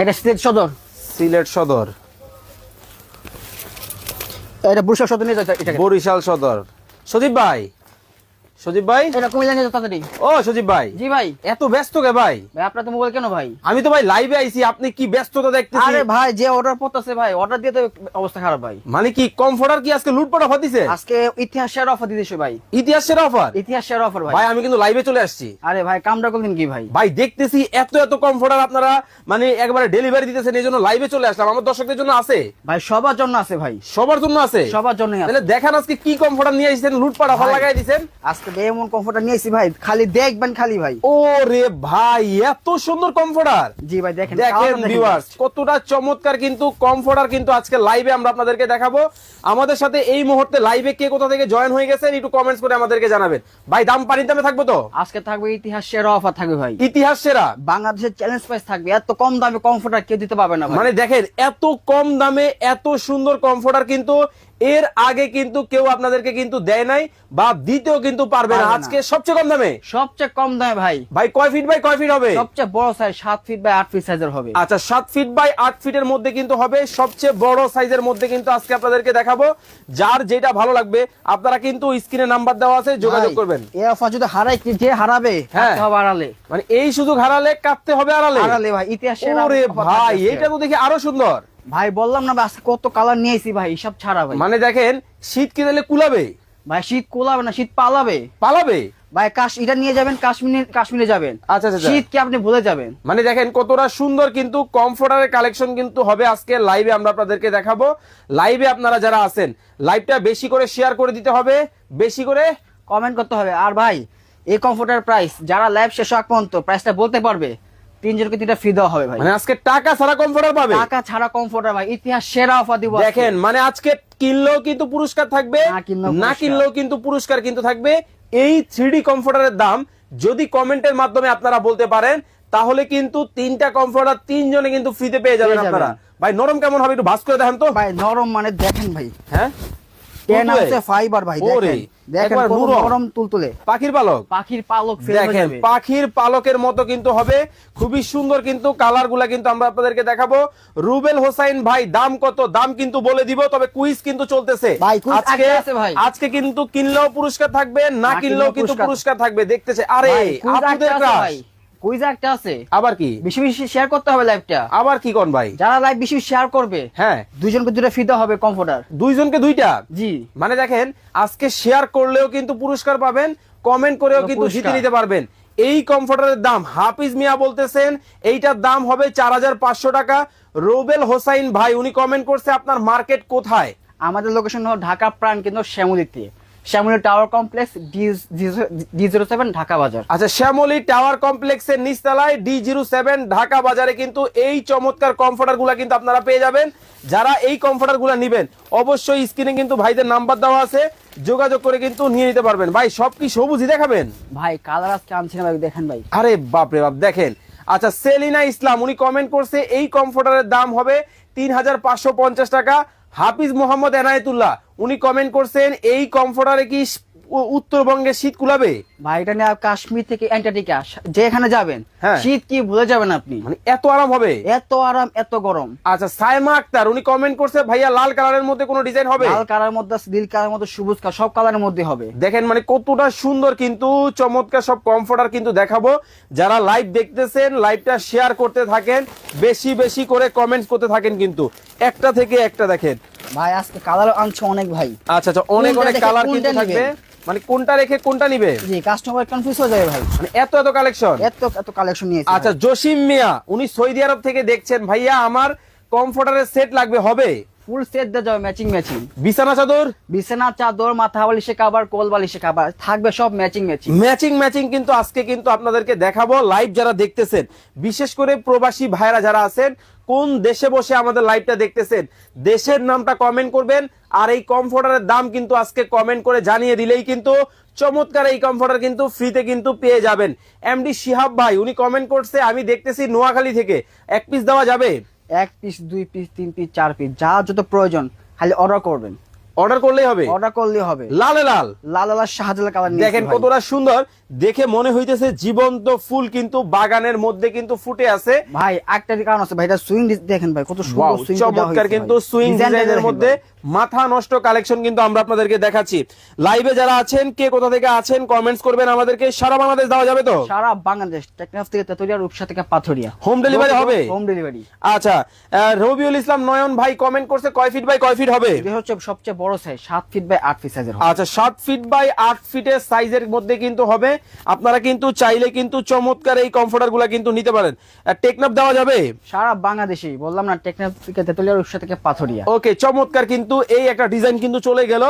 এটা সিলেট সদর। সিলেট সদর। এটা বরিশাল সদর নিয়ে যাচ্ছে বরিশাল সদর। সদীপ ভাই সজীব ভাই? এটা কুমিল্লা নিয়ে তাড়াতাড়ি। ও সজীব ভাই। জি ভাই। এত ব্যস্ত কে ভাই? ভাই আপনার তো মোবাইল কেন ভাই? আমি তো ভাই লাইভে আইছি আপনি কি ব্যস্ততা দেখতেছি আরে ভাই যে অর্ডার পড়তেছে ভাই অর্ডার দিয়ে তো অবস্থা খারাপ ভাই। মানে কি কমফোর্টার কি আজকে লুটপাট অফার দিছে? আজকে ইতিহাস শেয়ার অফার দিতেছে ভাই। ইতিহাসের অফার ইতিহাস শেয়ার অফার ভাই। ভাই আমি কিন্তু লাইভে চলে আসছি। আরে ভাই কামটা করলেন কি ভাই? ভাই দেখতেছি এত এত কমফোর্টার আপনারা মানে একবারে ডেলিভারি দিতেছেন এই জন্য লাইভে চলে আসলাম। আমার দর্শকদের জন্য আছে? ভাই সবার জন্য আছে ভাই। সবার জন্য আছে? সবার জন্য তাহলে দেখান আজকে কি কমফোর্টার নিয়ে আসছেন লুটপাট অফার লাগাই দিছেন। আজকে এমন কমফোর্টার নিয়েছি ভাই খালি দেখবেন খালি ভাই। ও ভাই এত সুন্দর কমফোর্টার জি ভাই দেখেন দেখেন ভিউয়ার্স কতটা চমৎকার কিন্তু কমফোর্টার কিন্তু আজকে লাইভে আমরা আপনাদেরকে দেখাবো। আমাদের সাথে এই মুহূর্তে লাইভে কে কোথা থেকে জয়েন হয়ে গেছেন একটু কমেন্টস করে আমাদেরকে জানাবেন। ভাই দাম পানির দামে থাকব তো? আজকে থাকবে ইতিহাস শেয়ার অফার থাকবে ভাই। ইতিহাস সেরা? বাংলাদেশের চ্যালেঞ্জ প্রাইস থাকবে এত কম দামে কমফোর্টার কেউ দিতে পারবে না মানে দেখেন এত কম দামে এত সুন্দর কমফোর্টার কিন্তু এর আগে কিন্তু কেউ আপনাদেরকে কিন্তু দেয় নাই বা দিতেও কিন্তু পারবে না আজকে সবচেয়ে কম দামে? সবচেয়ে কম দামে ভাই। ভাই কয় ফিট বাই কয় ফিট হবে? সবচেয়ে বড় সাইজ সাত ফিট বাই আট ফিট সাইজের হবে। আচ্ছা সাত ফিট বাই আট ফিটের মধ্যে কিন্তু হবে। সবচেয়ে বড় সাইজের মধ্যে কিন্তু আজকে আপনাদেরকে দেখাবো। যার যেটা ভালো লাগবে আপনারা কিন্তু স্ক্রিনে নাম্বার দেওয়া আছে যোগাযোগ করবেন। এই অফার যদি হারাই কি যে হারাবে হ্যাঁ। আড়ালে। মানে এই সুযোগ হারালে কাঁপতে হবে আড়ালে। আড়ালে ভাই ইতিহাস ভাই এটা তো দেখি আরও সুন্দর। ভাই বললাম না আজকে কত কালার নিয়েছি ভাই সব ছাড়া ভাই। মানে দেখেন শীত কি দিলে কুলাবে? ভাই শীত কুলাবে না শীত পালাবে। পালাবে? ভাই কাশ এটা নিয়ে যাবেন কাশ্মীরে কাশ্মীরে যাবেন। আচ্ছা আচ্ছা, আচ্ছা। শীত কি আপনি ভুলে যাবেন? মানে দেখেন কতটা সুন্দর কিন্তু কমফোর্টারের কালেকশন কিন্তু হবে আজকে লাইভে আমরা আপনাদেরকে দেখাবো। লাইভে আপনারা যারা আছেন লাইভটা বেশি করে শেয়ার করে দিতে হবে বেশি করে কমেন্ট করতে হবে। আর ভাই এই কমফোর্টার প্রাইস যারা লাইভ শেষ হওয়া পর্যন্ত প্রাইসটা বলতে পারবে? তিনজনকে তিনটা ফ্রি দেওয়া হবে ভাই। মানে আজকে টাকা ছাড়া কমফোর্টার পাবে? টাকা ছাড়া কমফোর্টার ভাই ইতিহাস সেরা অফার দিব দেখেন মানে আজকে কিনলেও কিন্তু পুরস্কার থাকবে না কিনলেও কিন্তু পুরস্কার কিন্তু থাকবে। এই থ্রিডি কমফোর্টারের দাম যদি কমেন্টের মাধ্যমে আপনারা বলতে পারেন তাহলে কিন্তু তিনটা কমফোর্টার তিনজনে কিন্তু ফ্রিতে পেয়ে যাবেন আপনারা। ভাই নরম কেমন হবে একটু ভাস করে দেখেন তো। ভাই নরম মানে দেখেন ভাই। হ্যাঁ? ফাইবার ভাই দেখেন। দেখেন একবার কত নরম। নরম তুলতুলে। পাখির পালক। পাখির পালক দেখেন পাখির পালকের মতো কিন্তু হবে। খুবই সুন্দর কিন্তু কালারগুলা কিন্তু আমরা আপনাদেরকে দেখাবো। রুবেল হোসাইন ভাই দাম কত? দাম কিন্তু বলে দিব তবে কুইজ কিন্তু চলতেছে। ভাই, আজকে ভাই। আজকে কিন্তু কিনলেও পুরস্কার থাকবে না কিনলেও কিন্তু পুরস্কার। পুরস্কার থাকবে। দেখতেছে আরে ভাই, কুইজ একটা আছে? আবার কি? বেশি বেশি শেয়ার করতে হবে লাইভটা আবার কি কোন ভাই? যারা লাইভ বেশি শেয়ার করবে হ্যাঁ। দুইজনকে দুটো হবে কমফোর্টার দুইজনকে দুইটা? জি। মানে দেখেন আজকে শেয়ার করলেও কিন্তু পুরস্কার পাবেন কমেন্ট করেও কিন্তু। জিতে নিতে পারবেন। এই কমফোর্টারের দাম হাফিজ মিয়া বলতেছেন এইটার দাম হবে চার হাজার পাঁচশো টাকা। রোবেল হোসাইন ভাই উনি কমেন্ট করছে আপনার মার্কেট কোথায়? আমাদের লোকেশন হলো ঢাকা প্রাণ কেন্দ্র শ্যামলিতে। Shyamoli tower complex D zero seven Dhaka Bazar. আচ্ছা শ্যামলী টাওয়ার কমপ্লেক্সের নিচতলায় ডি জিরো সেভেন ঢাকা বাজারে কিন্তু এই চমৎকার কমফোর্টারগুলা কিন্তু আপনারা পেয়ে যাবেন। যারা এই কমফোর্টারগুলা নিবেন অবশ্যই স্ক্রিনে কিন্তু ভাইদের নাম্বার দেওয়া আছে। যোগাযোগ করে কিন্তু নিয়ে নিতে পারবেন। ভাই সব কি সবুজই দেখাবেন? ভাই কালার আজকে আনছি না ভাই দেখেন ভাই। আরে বাপরে বাপ দেখেন। আচ্ছা সেলিনা ইসলাম উনি কমেন্ট করছে এই কমফোর্টারের দাম হবে তিন হাজার পাঁচশো পঞ্চাশ টাকা। হাফিজ মোহাম্মদ এনায়েতুল্লাহ উনি কমেন্ট করছেন এই কমফোর্টারে কি উত্তরবঙ্গে শীত কুলাবে? ভাই এটা নিয়ে কাশ্মীর থেকে অ্যান্টার্কটিকা যেখানে যাবেন হ্যাঁ। শীত কি ভুলে যাবেন আপনি? মানে এত আরাম হবে? এত আরাম এত গরম। আচ্ছা সাইমা আক্তার উনি কমেন্ট করছে ভাইয়া লাল কালারের মধ্যে কোনো ডিজাইন হবে? লাল কালারের মধ্যে নীল কালার মধ্যে সবুজ কালার সব কালারের মধ্যে হবে। দেখেন মানে কতটা সুন্দর কিন্তু চমৎকার সব কমফোর্টার কিন্তু দেখাবো। যারা লাইভ দেখতেছেন লাইভটা শেয়ার করতে থাকেন বেশি বেশি করে কমেন্টস করতে থাকেন কিন্তু। একটা থেকে একটা দেখেন। ভাই আজকে কালার আনছো অনেক ভাই। আচ্ছা আচ্ছা অনেক অনেক কালার কিন্তু থাকবে। মানে কোনটা রেখে কোনটা নিবে? জি কাস্টমার কনফিউজ হয়ে যাবে ভাই। মানে এত এত কালেকশন এত এত কালেকশন নিয়েছি আচ্ছা জসিম মিয়া উনি সৌদি আরব থেকে দেখছেন ভাইয়া আমার কমফোর্টারের সেট লাগবে হবে? ফুল সেট দিয়ে যাবে ম্যাচিং ম্যাচিং বিছানা চাদর? বিছানা চাদর মাথা বালিশে কাবার কোল বালিশে কাবার থাকবে সব ম্যাচিং ম্যাচিং ম্যাচিং ম্যাচিং কিন্তু আজকে কিন্তু আপনাদেরকে দেখাবো লাইভ যারা দেখতেছেন। বিশেষ করে প্রবাসী ভাইরা যারা আছেন কোন দেশে বসে আমাদের লাইভটা দেখতেছেন দেশের নামটা কমেন্ট করবেন আর এই কমফোর্টারের দাম কিন্তু আজকে কমেন্ট করে জানিয়ে দিলেই কিন্তু চমৎকার এই কমফোর্টার কিন্তু ফ্রিতে কিন্তু পেয়ে যাবেন। এমডি শিহাব ভাই উনি কমেন্ট করছে আমি দেখতেছি নোয়াখালী থেকে। এক পিস দেওয়া যাবে? এক পিস দুই পিস তিন পিস চার পিস যা যত প্রয়োজন খালি অর্ডার করবেন। অর্ডার করলেই হবে। অর্ডার করলে হবে। লালে লাল। লাল লাল শাহজালাল কালার দেখেন কতটা সুন্দর। দেখে মনে হইতেছে জীবন্ত ফুল কিন্তু বাগানের মধ্যে কিন্তু ফুটে আছে। ভাই একটা কারণ আছে ভাই এটা সুইং দেখেন ভাই কত সুন্দর সুইং চমৎকার কিন্তু সুইং ডিজাইনের মধ্যে মাথা নষ্ট কালেকশন কিন্তু আমরা আপনাদেরকে দেখাচ্ছি। লাইভে যারা আছেন কে কোথা থেকে আছেন কমেন্টস করবেন আমাদেরকে। সারা বাংলাদেশ দেওয়া যাবে তো? সারা বাংলাদেশ টেকনাফ থেকে তেতুলিয়া রূপসা থেকে পাথরিয়া। হোম ডেলিভারি হবে? হোম ডেলিভারি আচ্ছা রবিউল ইসলাম নয়ন ভাই কমেন্ট করছে কয় ফিট বাই কয় ফিট হবে? এটা হচ্ছে সবচেয়ে বড় সাইজ ফিট বাই ফিট সাইজের আচ্ছা সাত ফিট বাই আট ফিটের সাইজের মধ্যে কিন্তু হবে। আপনারা কিন্তু চাইলে কিন্তু চমৎকার এই কিন্তু নিতে পারেন। টেকনাপ দেওয়া যাবে? সারা বাংলাদেশে বললাম না টেকনাফ থেকে তেতুলিয়া রূপসা থেকে পাথরিয়া। ওকে চমৎকার কিন্তু এই একটা ডিজাইন কিন্তু চলে গেল।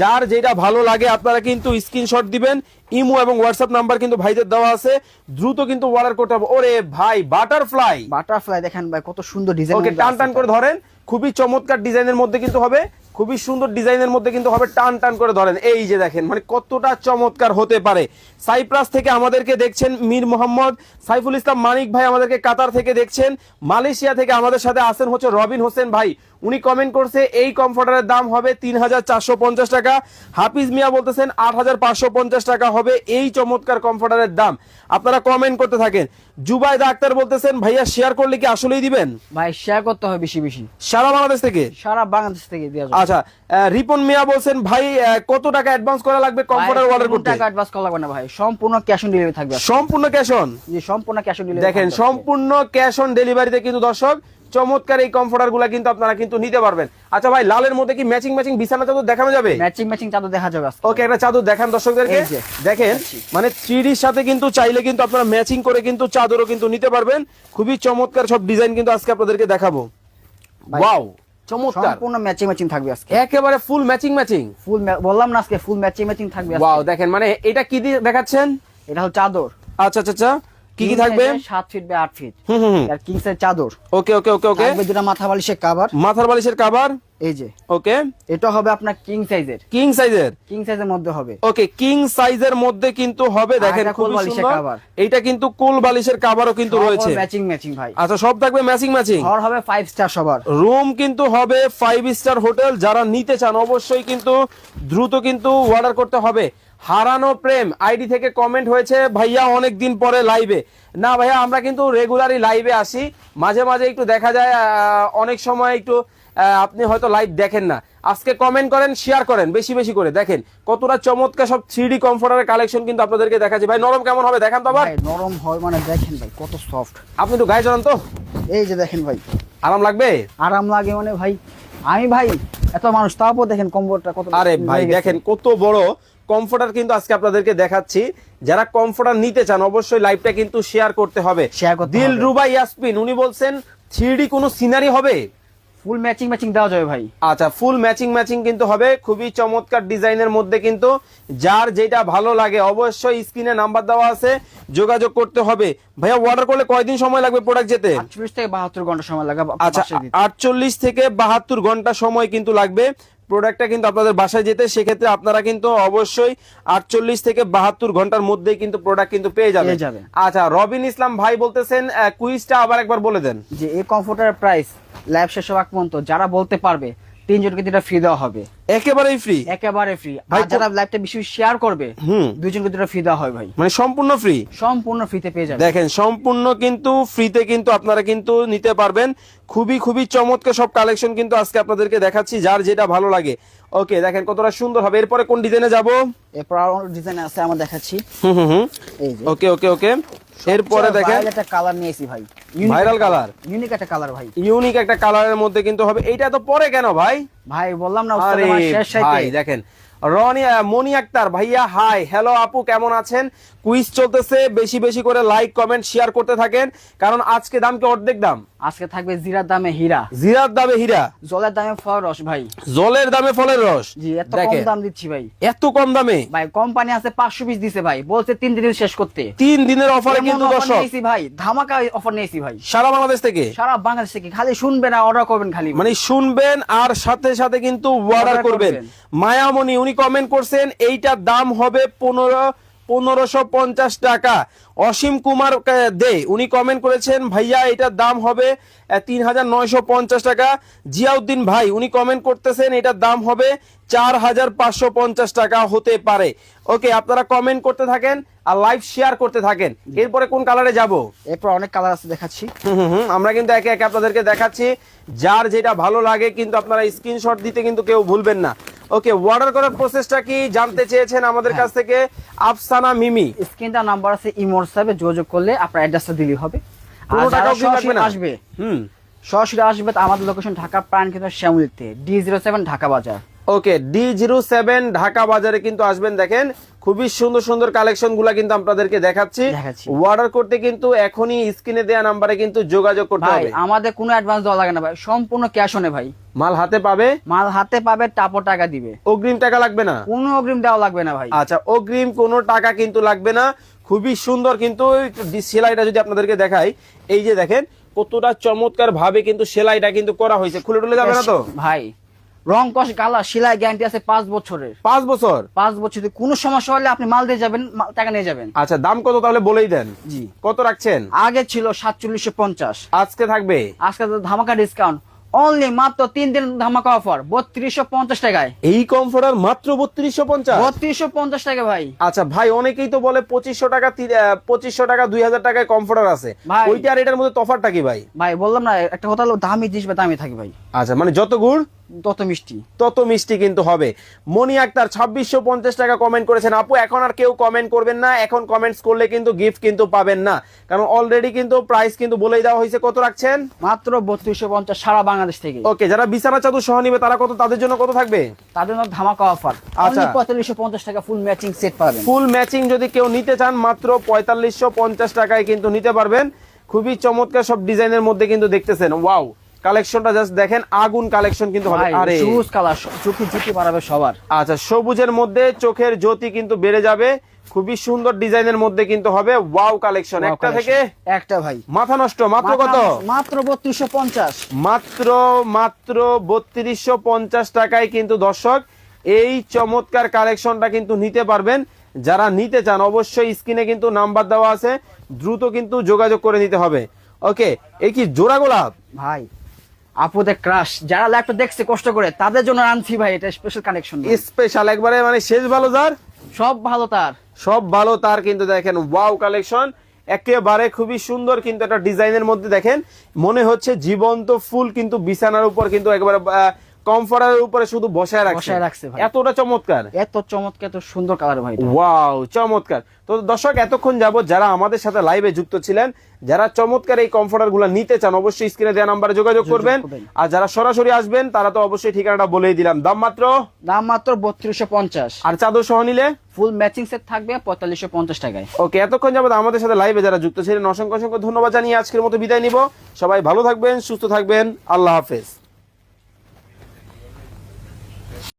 যার যেটা ভালো লাগে আপনারা কিন্তু স্ক্রিনশট দিবেন। ইমো এবং হোয়াটসঅ্যাপ নাম্বার কিন্তু ভাইদের দেওয়া আছে। দ্রুত কিন্তু অর্ডার করতে হবে। ওরে ভাই বাটারফ্লাই বাটারফ্লাই দেখেন ভাই কত সুন্দর ডিজাইন ওকে টান টান করে ধরেন। খুবই চমৎকার ডিজাইনের মধ্যে কিন্তু হবে। খুবই সুন্দর ডিজাইনের মধ্যে কিন্তু হবে টান টান করে ধরেন। এই যে দেখেন মানে কতটা চমৎকার হতে পারে। সাইপ্রাস থেকে আমাদেরকে দেখছেন মীর মোহাম্মদ, সাইফুল ইসলাম মানিক ভাই আমাদেরকে কাতার থেকে দেখছেন, মালয়েশিয়া থেকে আমাদের সাথে আসেন হচ্ছে রবিন হোসেন ভাই। উনি কমেন্ট করছে এই কমফোর্টারের দাম হবে তিন হাজার চারশো পঞ্চাশ টাকা। হাফিজ মিয়া বলতেছেন আট হাজার পাঁচশো পঞ্চাশ টাকা হবে এই চমৎকার কমফোর্টারের দাম। আপনারা কমেন্ট করতে থাকেন। জুবাইদা আক্তার বলতেছেন ভাইয়া শেয়ার করলে কি আসলেই দিবেন? ভাই শেয়ার করতে হবে বেশি বেশি। সারা বাংলাদেশ থেকে? সারা বাংলাদেশ থেকে আচ্ছা রিপন মিয়া বলছেন ভাই কত টাকা অ্যাডভান্স করা লাগবে কম্পিউটার অর্ডার করতে? টাকা অ্যাডভান্স করা লাগবে না ভাই সম্পূর্ণ ক্যাশ অন ডেলিভারি থাকবে। সম্পূর্ণ ক্যাশ অন জি সম্পূর্ণ ক্যাশ অন ডেলিভারি দেখেন সম্পূর্ণ ক্যাশ অন ডেলিভারিতে কিন্তু দর্শক চমৎকার এই কমফোর্টারগুলা কিন্তু আপনারা কিন্তু নিতে পারবেন। আচ্ছা ভাই লালের মধ্যে কি ম্যাচিং ম্যাচিং বিছানা চাদর দেখানো যাবে? ম্যাচিং ম্যাচিং চাদর দেখা যাবে ওকে একটা চাদর দেখান দর্শকদেরকে। দেখেন মানে থ্রিডির সাথে কিন্তু চাইলে কিন্তু আপনারা ম্যাচিং করে কিন্তু চাদরও কিন্তু নিতে পারবেন। খুবই চমৎকার সব ডিজাইন কিন্তু আজকে আপনাদেরকে দেখাবো। ওয়াও চমৎকার। সম্পূর্ণ ম্যাচিং ম্যাচিং থাকবে আজকে। একেবারে ফুল ম্যাচিং ম্যাচিং ফুল বললাম না আজকে ফুল ম্যাচিং ম্যাচিং থাকবে আজকে। ওয়াও দেখেন মানে এটা কি দিয়ে দেখাচ্ছেন? এটা হলো চাদর। আচ্ছা আচ্ছা আচ্ছা। কি কি থাকবে? size এর সাত ফিট বাই আট ফিট। আর কিং সাইজ চাদর। ওকে ওকে ওকে ওকে। থাকবে দুটা মাথা বালিশের কাভার মাথার বালিশের কাভার এই যে। ওকে। এটা হবে আপনার কিং সাইজের কিং সাইজের কিং সাইজের মধ্যে হবে। ওকে কিং সাইজের মধ্যে কিন্তু হবে। দেখেন এটা বালিশের সুন্দর। এইটা কিন্তু কোল বালিশের কাভারও কিন্তু রয়েছে। ম্যাচিং ম্যাচিং ভাই। আচ্ছা সব থাকবে ম্যাচিং ম্যাচিং ঘর হবে ফাইভ স্টার সবার। রুম কিন্তু হবে ফাইভ স্টার হোটেল যারা নিতে চান অবশ্যই কিন্তু দ্রুত কিন্তু অর্ডার করতে হবে। হারানো প্রেম। আইডি থেকে কমেন্ট হয়েছে ভাইয়া অনেক দিন পরে লাইভে না ভাইয়া আমরা কিন্তু রেগুলারই লাইভে আসি। মাঝে মাঝে একটু দেখা যায় অনেক সময় একটু আপনি হয়তো লাইভ দেখেন না। আজকে কমেন্ট করেন শেয়ার করেন বেশি বেশি করে। দেখেন কতটা চমৎকার সব থ্রি ডি কমফোর্টারের কালেকশন কিন্তু আপনাদেরকে দেখাচ্ছি। ভাই নরম কেমন হবে? দেখান তো আবার। ভাই নরম হয় মানে দেখেন ভাই কত সফট আপনি একটু গায়ে চলান তো। এই যে দেখেন ভাই। আরাম লাগবে? আরাম লাগে মানে ভাই। আমি ভাই এত মানুষ তারপর দেখেন কম্বলটা কত আরে ভাই দেখেন কত বড় কমফোর্টার কিন্তু আজকে আপনাদেরকে দেখাচ্ছি। যারা কমফোর্টার নিতে চান অবশ্যই লাইভটা কিন্তু শেয়ার করতে হবে। দিল। রুবা ইয়াসপিন উনি বলছেন থ্রি কোনো সিনারি হবে? ফুল ম্যাচিং ম্যাচিং দেওয়া যাবে ভাই। আচ্ছা ফুল ম্যাচিং ম্যাচিং কিন্তু হবে। খুবই চমৎকার ডিজাইনের মধ্যে কিন্তু যার যেটা ভালো লাগে অবশ্যই স্ক্রিনে নাম্বার দেওয়া আছে। যোগাযোগ করতে হবে। ভাইয়া অর্ডার করলে কয়দিন সময় লাগবে প্রোডাক্ট যেতে? আটচল্লিশ থেকে বাহাত্তর ঘণ্টা সময় লাগে আচ্ছা বাসায় দিতে। আটচল্লিশ থেকে বাহাত্তর ঘণ্টা সময় কিন্তু লাগবে। প্রোডাক্টটা কিন্তু আপনাদের বাসায় যেতে সেক্ষেত্রে আপনারা কিন্তু অবশ্যই আটচল্লিশ থেকে বাহাত্তর ঘণ্টার মধ্যেই কিন্তু প্রোডাক্ট কিন্তু পেয়ে যাবে আচ্ছা রবিন ইসলাম ভাই বলতেছেন কুইজটা আবার একবার বলে দেন। যে এই কমফোর্টার প্রাইস লাইভ শেষ হওয়া পর্যন্ত যারা বলতে পারবে তিনজনকে দুটা ফ্রি দেওয়া হবে। একেবারেই ফ্রি একেবারে ফ্রি ভাই, আর যারা লাইভটা বেশি শেয়ার করবে হুম। দুজনকে দুটা ফ্রি দেওয়া হয় ভাই। মানে সম্পূর্ণ ফ্রি সম্পূর্ণ ফ্রিতে পেয়ে যাবেন দেখেন সম্পূর্ণ কিন্তু ফ্রিতে কিন্তু আপনারা কিন্তু নিতে পারবেন। খুবই খুবই চমৎকার সব কালেকশন কিন্তু আজকে আপনাদেরকে দেখাচ্ছি যার যেটা ভালো লাগে। ওকে দেখেন কতটা সুন্দর হবে। এরপরে কোন ডিজাইনে যাব? এরপর ডিজাইন আছে আমরা দেখাচ্ছি। হুম হুম হুম। এই যে। ওকে ওকে ওকে এরপরে দেখেন। একটা কালার নিয়েছি ভাই। ভাইরাল কালার ইউনিক একটা কালার ভাই। ইউনিক একটা কালারের মধ্যে কিন্তু হবে। এইটা তো পরে কেন ভাই? ভাই বললাম না ভাই দেখেন। রনি মনি আক্তার ভাইয়া হাই হ্যালো আপু কেমন আছেন? কুইজ চলতেছে বেশি বেশি করে লাইক কমেন্ট শেয়ার করতে থাকেন। কারণ আজকে দাম কি অর্ধেক দাম? আজকে থাকবে জিরার দামে হীরা। জিরার দামে হীরা? জলের দামে ফল রস ভাই। জলের দামে ফলের রস? জি এত কম দাম দিচ্ছি ভাই। এত কম দামে? ভাই কোম্পানি আছে পাঁচশো পিস দিছে ভাই। বলছে তিন দিন শেষ করতে। তিন দিনের অফারে কিন্তু দর্শক। নিয়েছি ভাই। ধামাকা অফার নিয়েছি ভাই। সারা বাংলাদেশ থেকে? সারা বাংলাদেশ থেকে। খালি শুনবেন আর অর্ডার করবেন খালি। মানে শুনবেন আর সাথে সাথে কিন্তু অর্ডার করবেন। মায়ামণি উনি কমেন্ট করছেন এইটার দাম হবে পনেরো পনেরোশো পঞ্চাশ টাকা অসীম কুমার দে। উনি কমেন্ট করেছেন ভাইয়া এটার দাম হবে তিন হাজার নয়শো পঞ্চাশ টাকা। জিয়াউদ্দিন ভাই উনি কমেন্ট করতেছেন এটার দাম হবে চার হাজার পাঁচশো পঞ্চাশ টাকা হতে পারে। ওকে আপনারা কমেন্ট করতে থাকেন আর লাইভ শেয়ার করতে থাকেন। এরপরে কোন কালারে যাব? এরপর অনেক কালার আছে দেখাচ্ছি। হুম হুম আমরা কিন্তু একে একে আপনাদেরকে দেখাচ্ছি। যার যেটা ভালো লাগে কিন্তু আপনারা স্ক্রিনশট দিতে কিন্তু কেউ ভুলবেন না। ওকে অর্ডার করার প্রসেসটা কি? জানতে চেয়েছেন আমাদের কাছ থেকে। আফসানা মিমি। স্ক্রিনটা নাম্বার আছে ইমোর সাহেবে যোগাযোগ করলে আপনার অ্যাড্রেসটা দিলেই হবে। আর? আসবে হুম। সরাসরি আসবে আমাদের লোকেশন ঢাকা প্রাণ কিন্তু শ্যামলিতে D zero seven Dhaka Bazar. Okay D zero seven Dhaka বাজারে কিন্তু আসবেন দেখেন। খুবই সুন্দর সুন্দর কালেকশনগুলা কিন্তু আপনাদেরকে দেখাচ্ছি। অর্ডার করতে কিন্তু এখনই স্ক্রিনে দেওয়া নাম্বারে কিন্তু যোগাযোগ করতে হবে। আমাদের কোনো অ্যাডভান্স দেওয়া লাগে না ভাই সম্পূর্ণ ক্যাশ অনে ভাই। মাল হাতে পাবে? মাল হাতে পাবে টাপো টাকা দিবে। অগ্রিম টাকা লাগবে না? কোনো অগ্রিম দেওয়া লাগবে না ভাই। আচ্ছা অগ্রিম কোনো টাকা কিন্তু লাগবে না। খুবই সুন্দর কিন্তু সেলাইটা যদি আপনাদেরকে দেখাই এই যে দেখেন কতটা চমৎকার ভাবে কিন্তু সেলাইটা কিন্তু করা হয়েছে। খুলে টুলে যাবে না তো? ভাই রং কষ গালা সেলাই গ্যারান্টি আছে পাঁচ বছরের। পাঁচ বছর? পাঁচ বছর কোনো সমস্যা হলে আপনি মাল দিয়ে যাবেন টাকা নিয়ে যাবেন। আচ্ছা দাম কত তাহলে বলেই দেন। জি। কত রাখছেন? আগে ছিল সাতচল্লিশশো পঞ্চাশ। আজকে থাকবে? আজকে ধামাকা ডিসকাউন্ট অনলি মাত্র তিন দিন ধামাকা অফার বত্রিশশো পঞ্চাশ টাকায়। এই কমফোর্টার মাত্র বত্রিশশো পঞ্চাশ? বত্রিশশো পঞ্চাশ টাকা ভাই। আচ্ছা ভাই অনেকেই তো বলে পঁচিশশো টাকা পঁচিশশো টাকা দুই হাজার টাকায় কমফোর্টার আছে। ওইটা আর এটার মধ্যে তফারটা কি ভাই? ভাই বললাম না একটা কথা হলো দামি জিনিস বা দামি থাকে ভাই। আচ্ছা মানে যত গুড়? তত মিষ্টি। তত মিষ্টি কিন্তু হবে। মনি আক্তার ছাব্বিশশো পঞ্চাশ টাকা কমেন্ট করেছেন আপু এখন আর কেউ কমেন্ট করবেন না। এখন কমেন্টস করলে কিন্তু গিফট কিন্তু পাবেন না। কারণ অলরেডি কিন্তু প্রাইস কিন্তু বলেই দেওয়া হয়েছে। কত রাখছেন? মাত্র বত্রিশশো পঞ্চাশ সারা বাংলাদেশ থেকে। ওকে যারা বিছানা চাদর সহ নিবে তারা কত? তাদের জন্য কত থাকবে? তাদের জন্য ধামাকা অফার আচ্ছা। আচ্ছা পঁয়তাল্লিশশো পঞ্চাশ টাকা ফুল ম্যাচিং সেট পাবেন। ফুল ম্যাচিং যদি কেউ নিতে চান মাত্র পঁয়তাল্লিশশো পঞ্চাশ টাকায় কিন্তু নিতে পারবেন। খুবই চমৎকার সব ডিজাইনের মধ্যে কিন্তু দেখতেছেন। ওয়াও কালেকশনটা জাস্ট দেখেন আগুন কালেকশন কিন্তু হবে। আরে। সবুজ কালার চোখে পারাবে সবার। আচ্ছা সবুজের মধ্যে চোখের জ্যোতি কিন্তু বেড়ে যাবে। খুবই সুন্দর ডিজাইনের মধ্যে কিন্তু হবে ওয়াও কালেকশন। একটা থেকে একটা ভাই। মাথা নষ্ট মাত্র কত? মাত্র বত্রিশশো পঞ্চাশ। মাত্র মাত্র বত্রিশশো পঞ্চাশ টাকায় কিন্তু দর্শক এই চমৎকার কালেকশনটা কিন্তু নিতে পারবেন। যারা নিতে চান অবশ্যই স্ক্রিনে কিন্তু নাম্বার দেওয়া আছে। দ্রুত কিন্তু যোগাযোগ করে নিতে হবে। ওকে এই কি জোড়া গোলাপ? ভাই আপুদের ক্রাশ যারা ল্যাপটপ দেখছে কষ্ট করে তাদের জন্য আনছি ভাই এটা স্পেশাল কানেকশন স্পেশাল একবারে মানে শেষ ভালো যার সব ভালো তার। সব ভালো তার কিন্তু দেখেন ওয়াও কালেকশন একেবারে খুবই সুন্দর কিন্তু একটা ডিজাইনের মধ্যে দেখেন মনে হচ্ছে জীবন্ত ফুল কিন্তু বিছানার উপর কিন্তু একেবারে কমফোর্টারের উপরে শুধু বসায় রাখছে? রাখছে। এতটা চমৎকার? এত চমৎকার এত সুন্দর কালার ভাই। ওয়াও চমৎকার। তো দর্শক এতক্ষণ যাবত যারা আমাদের সাথে লাইভে যুক্ত ছিলেন যারা চমৎকার এই কমফোর্টারগুলো নিতে চান অবশ্যই স্ক্রিনে দেওয়া নাম্বারে যোগাযোগ করবেন। করবেন। আর যারা সরাসরি আসবেন তারা তো অবশ্যই ঠিকানাটা বলেই দিলাম। দাম মাত্র? দাম মাত্র বত্রিশশো পঞ্চাশ। আর চাদর সহ নিলে? ফুল ম্যাচিং সেট থাকবে পঁয়তাল্লিশশো পঞ্চাশ টাকায়। ওকে এতক্ষণ যাবত আমাদের সাথে লাইভে যারা যুক্ত ছিলেন অসংখ্য অসংখ্য ধন্যবাদ জানিয়ে আজকের মতো বিদায় নিব। সবাই ভালো থাকবেন সুস্থ থাকবেন। আল্লাহ হাফেজ।